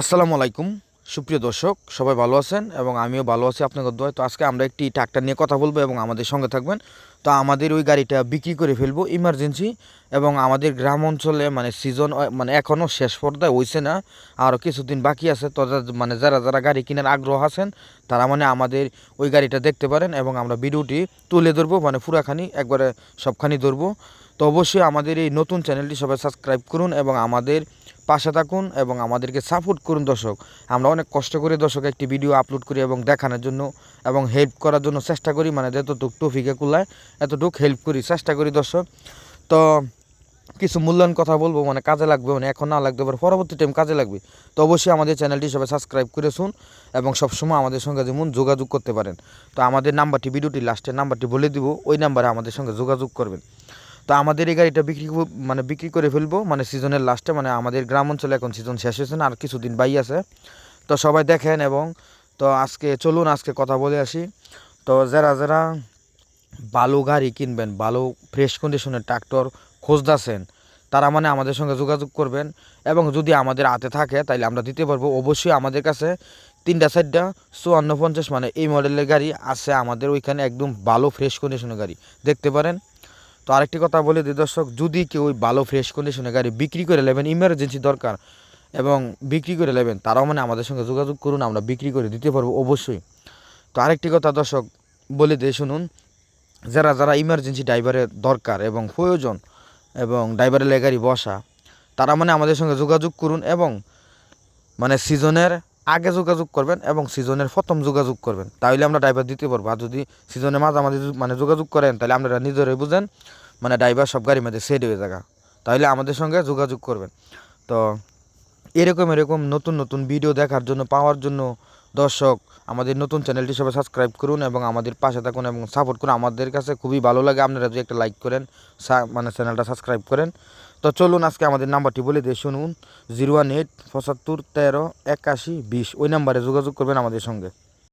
আসসালামু আলাইকুম। সুপ্রিয় দর্শক, সবাই ভালো আছেন এবং আমিও ভালো আছি আপনাদের দোয়ায়। তো আজকে আমরা একটি ট্রাক্টর নিয়ে কথা বলব এবং আমাদের সঙ্গে থাকবেন। তো আমাদের ওই গাড়িটা বিক্রি করে ফেলব ইমার্জেন্সি এবং আমাদের গ্রাম অঞ্চলে মানে সিজন মানে এখনও শেষ পর্দায় হয়েছে না। আরও কিছুদিন বাকি আছে। তো মানে যারা যারা গাড়ি কেনার আগ্রহ আছেন, তারা মানে আমাদের ওই গাড়িটা দেখতে পারেন এবং আমরা ভিডিওটি তুলে ধরবো মানে পুরাখানি, একবারে সবখানি ধরবো। তো অবশ্যই আমাদের এই নতুন চ্যানেলটি সবাই সাবস্ক্রাইব করুন এবং আমাদের পাশে থাকুন এবং আমাদেরকে সাপোর্ট করুন দর্শক। আমরা অনেক কষ্ট করে দর্শক একটি ভিডিও আপলোড করি এবং দেখানোর জন্য এবং হেল্প করার জন্য চেষ্টা করি মানে যতটুক টফিকে কুলায় এতটুক হেল্প করি, চেষ্টা করি দর্শক। তো কিছু মূল্যায়ন কথা বলব মানে কাজে লাগবে মানে এখন না লাগতে পারে, পরবর্তী টাইম কাজে লাগবে। তো অবশ্যই আমাদের চ্যানেলটি সবাই সাবস্ক্রাইব করে শুন এবং সবসময় আমাদের সঙ্গে যেমন যোগাযোগ করতে পারেন। তো আমাদের নাম্বারটি ভিডিওটি লাস্টের নাম্বারটি বলে দিব, ওই নাম্বারে আমাদের সঙ্গে যোগাযোগ করবেন। তো আমাদের এই গাড়িটা বিক্রি মানে বিক্রি করে ফেলব। মানে সিজনের লাস্টে মানে আমাদের গ্রাম অঞ্চলে এখন সিজন শেষ হয়েছে না, আর কিছুদিন বাই আছে। তো সবাই দেখেন এবং তো আজকে চলুন, আজকে কথা বলে আসি। তো যারা যারা ভালো গাড়ি কিনবেন, ভালো ফ্রেশ কন্ডিশনের ট্রাক্টর খোঁজদাছেন তারা মানে আমাদের সঙ্গে যোগাযোগ করবেন। এবং যদি আমাদের হাতে থাকে তাহলে আমরা দিতে পারব। অবশ্যই আমাদের কাছে তিনটা, চারটা চুয়ান্ন পঞ্চাশ মানে এই মডেলের গাড়ি আছে আমাদের ওইখানে একদম ভালো ফ্রেশ কন্ডিশনের গাড়ি। দেখতে পারেন। তো আরেকটি কথা বলে দিই দর্শক, যদি কেউ ভালো ফ্রেশ কন্ডিশনের গাড়ি বিক্রি করে নেবেন ইমার্জেন্সি দরকার এবং বিক্রি করে নেবেন, তারাও মানে আমাদের সঙ্গে যোগাযোগ করুন, আমরা বিক্রি করে দিতে পারব অবশ্যই। তো আরেকটি কথা দর্শক, বলে দিয়ে শুনুন, যারা যারা ইমার্জেন্সি ড্রাইভারের দরকার এবং প্রয়োজন এবং ড্রাইভারের লেগারি বসা, তারা মানে আমাদের সঙ্গে যোগাযোগ করুন এবং মানে সিজনের আগে যোগাযোগ করবেন এবং সিজনের প্রথম যোগাযোগ করবেন। তাহলে আমরা ড্রাইভার দিতে পারব। আর যদি সিজনের মাঝামাঝি মানে যোগাযোগ করেন তাহলে আপনারা নিজেরাই বুঝেন মানে ড্রাইভার সব গাড়ির মধ্যে সেট হয়ে জায়গা। তাহলে আমাদের সঙ্গে যোগাযোগ করবেন। তো এরকম এরকম নতুন নতুন ভিডিও দেখার জন্য, পাওয়ার জন্য দর্শক, আমাদের নতুন চ্যানেলটি সবাই সাবস্ক্রাইব করুন এবং আমাদের পাশে থাকুন এবং সাপোর্ট করুন। আমাদের কাছে খুবই ভালো লাগে। আপনারা যদি একটা লাইক করেন মানে চ্যানেলটা সাবস্ক্রাইব করেন। তো চলুন আজকে আমাদের নাম্বারটি বলে দিয়ে শুনুন। জিরো ওয়ান এইট পঁচাত্তর, তেরো, একাশি, বিশ। ওই নাম্বারে যোগাযোগ করবেন আমাদের সঙ্গে।